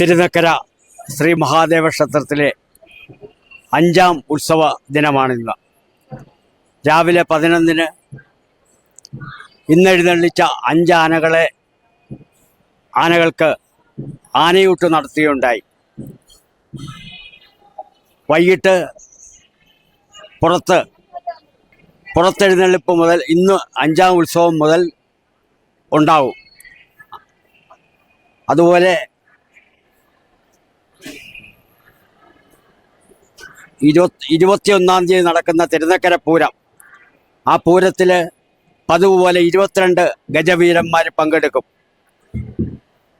തിരുനക്കര ശ്രീ മഹാദേവ ക്ഷേത്രത്തിലെ അഞ്ചാം ഉത്സവ ദിനമാണിന്ന്. രാവിലെ പതിനൊന്നിന് ഇന്നെഴുന്നള്ളിച്ച അഞ്ച് ആനകളെ ആനകൾക്ക് ആനയൂട്ട് നടത്തുകയുണ്ടായി വൈകിട്ട് പുറത്ത് പുറത്തെഴുന്നള്ളിപ്പ് മുതൽ ഇന്ന് അഞ്ചാം ഉത്സവം മുതൽ ഉണ്ടാവും. അതുപോലെ ഇരുപത്തി ഇരുപത്തിയൊന്നാം തീയതി നടക്കുന്ന തിരുനക്കര പൂരം. ആ പൂരത്തിൽ പതിവ് പോലെ ഇരുപത്തിരണ്ട് ഗജവീരന്മാർ പങ്കെടുക്കും.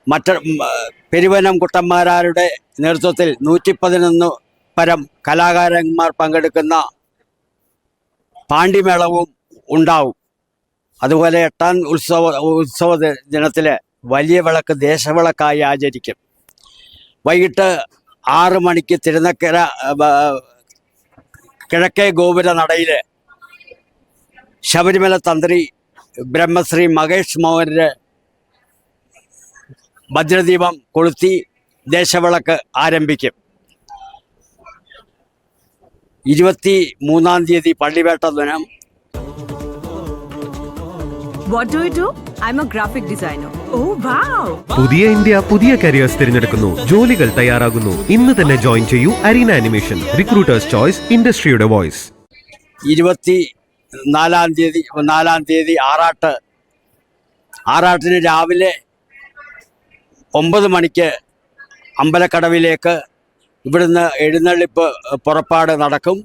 മറ്റ പെരുവനം കുട്ടന്മാരാരുടെ നേതൃത്വത്തിൽ നൂറ്റി പതിനൊന്ന് പരം കലാകാരന്മാർ പങ്കെടുക്കുന്ന പാണ്ഡിമേളവും ഉണ്ടാവും. അതുപോലെ എട്ടാം ഉത്സവ ഉത്സവ ദിനത്തിൽ വലിയ വിളക്ക് ദേശവിളക്കായി ആചരിക്കും. വൈകിട്ട് ആറ് മണിക്ക് തിരുനക്കര കിഴക്കേ ഗോപുര നടയിൽ ശബരിമല തന്ത്രി ബ്രഹ്മശ്രീ മഹേഷ് മോഹന്റെ ഭദ്രദീപം കൊളുത്തി ദേശവിളക്ക് ആരംഭിക്കും ഇരുപത്തി മൂന്നാം തീയതി പള്ളിവേട്ട ദിനം What do you do? I'm a graphic designer. പുതിയ ഇന്ത്യ പുതിയ കരിയേഴ്സ് തിരഞ്ഞെടുക്കുന്നു. ജോലികൾ തയ്യാറാകുന്നു. ഇന്ന് തന്നെ ജോയിൻ ചെയ്യൂ അരീന അനിമേഷൻ റിക്രൂട്ടേഴ്സ് ചോയ്സ് ഇൻഡസ്ട്രിയുടെ വോയിസ് ഇരുപത്തി നാലാം തീയതി നാലാം തീയതി ആറാട്ട് ആറാട്ടിന് രാവിലെ ഒമ്പത് മണിക്ക് അമ്പലക്കടവിലേക്ക് ഇവിടുന്ന് എഴുന്നള്ളിപ്പ് പുറപ്പാട് നടക്കും.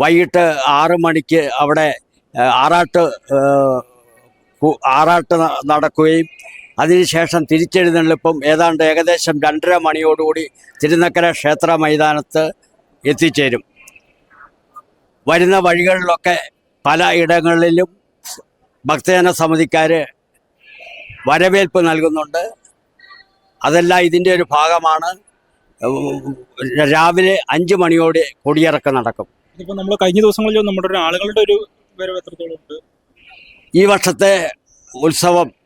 വൈകിട്ട് ആറ് മണിക്ക് അവിടെ ആറാട്ട് ആറാട്ട് നടക്കുകയും അതിനുശേഷം തിരിച്ചെഴുന്നള്ളിപ്പും ഏതാണ്ട് ഏകദേശം രണ്ടര മണിയോടുകൂടി തിരുനക്കര ക്ഷേത്ര മൈതാനത്ത് എത്തിച്ചേരും. വരുന്ന വഴികളിലൊക്കെ പല ഇടങ്ങളിലും ഭക്തജന സമിതിക്കാർ വരവേൽപ്പ് നൽകുന്നുണ്ട്. അതെല്ലാം ഇതിന്റെ ഒരു ഭാഗമാണ്. രാവിലെ അഞ്ച് മണിയോടെ കൊടിയിറക്കം നടക്കും. ഇതിപ്പോ നമ്മൾ കഴിഞ്ഞ ദിവസങ്ങളിൽ നമ്മുടെ ആളുകളുടെ ഒരു വരവ് എത്രത്തോളം ഉണ്ട്? ഈ വർഷത്തെ ഉത്സവം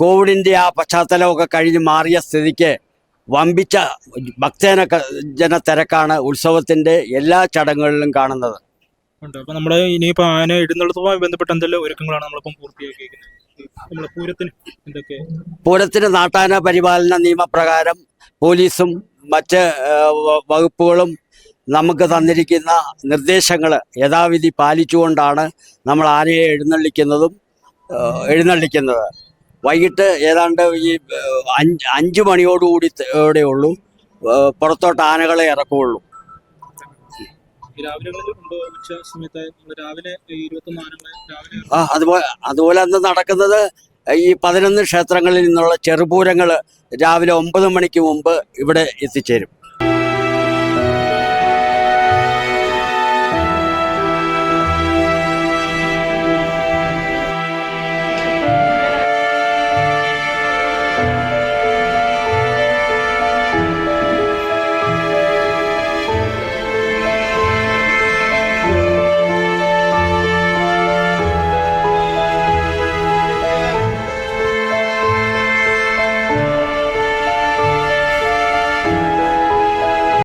കോവിഡിന്റെ ആ പശ്ചാത്തലമൊക്കെ കഴിഞ്ഞ് മാറിയ സ്ഥിതിക്ക് വമ്പിച്ച ഭക്തജന ജന തിരക്കാണ് ഉത്സവത്തിന്റെ എല്ലാ ചടങ്ങുകളിലും കാണുന്നത്. ഉണ്ട്. അപ്പൊ നമ്മുടെ ഇനിയിപ്പോ ആന ഇടുന്നിടത്തുമായി ബന്ധപ്പെട്ട എന്തെല്ലാം ഒരുക്കങ്ങളാണ് നമ്മളിപ്പം പൂർത്തിയാക്കിയിരിക്കുന്നത്? നമ്മളെ പൂരത്തിന് എന്തൊക്കെ? പൂരത്തിന് നാട്ടാന പരിപാലന നിയമപ്രകാരം പോലീസും മറ്റ് വകുപ്പുകളും നമുക്ക് തന്നിരിക്കുന്ന നിർദ്ദേശങ്ങൾ യഥാവിധി പാലിച്ചുകൊണ്ടാണ് നമ്മൾ ആനയെ എഴുന്നള്ളിക്കുന്നതും എഴുന്നള്ളിക്കുന്നത്. വൈകിട്ട് ഏതാണ്ട് ഈ അഞ്ച് അഞ്ച് മണിയോടുകൂടി യോടെ ഉള്ളൂ. പുറത്തോട്ട് ആനകളെ ഇറക്കുള്ളൂ ആ അതുപോലെ അതുപോലെ അന്ന് നടക്കുന്നത് ഈ പതിനൊന്ന് ക്ഷേത്രങ്ങളിൽ നിന്നുള്ള ചെറുപൂരങ്ങൾ രാവിലെ ഒമ്പത് മണിക്ക് മുമ്പ് ഇവിടെ എത്തിച്ചേരും.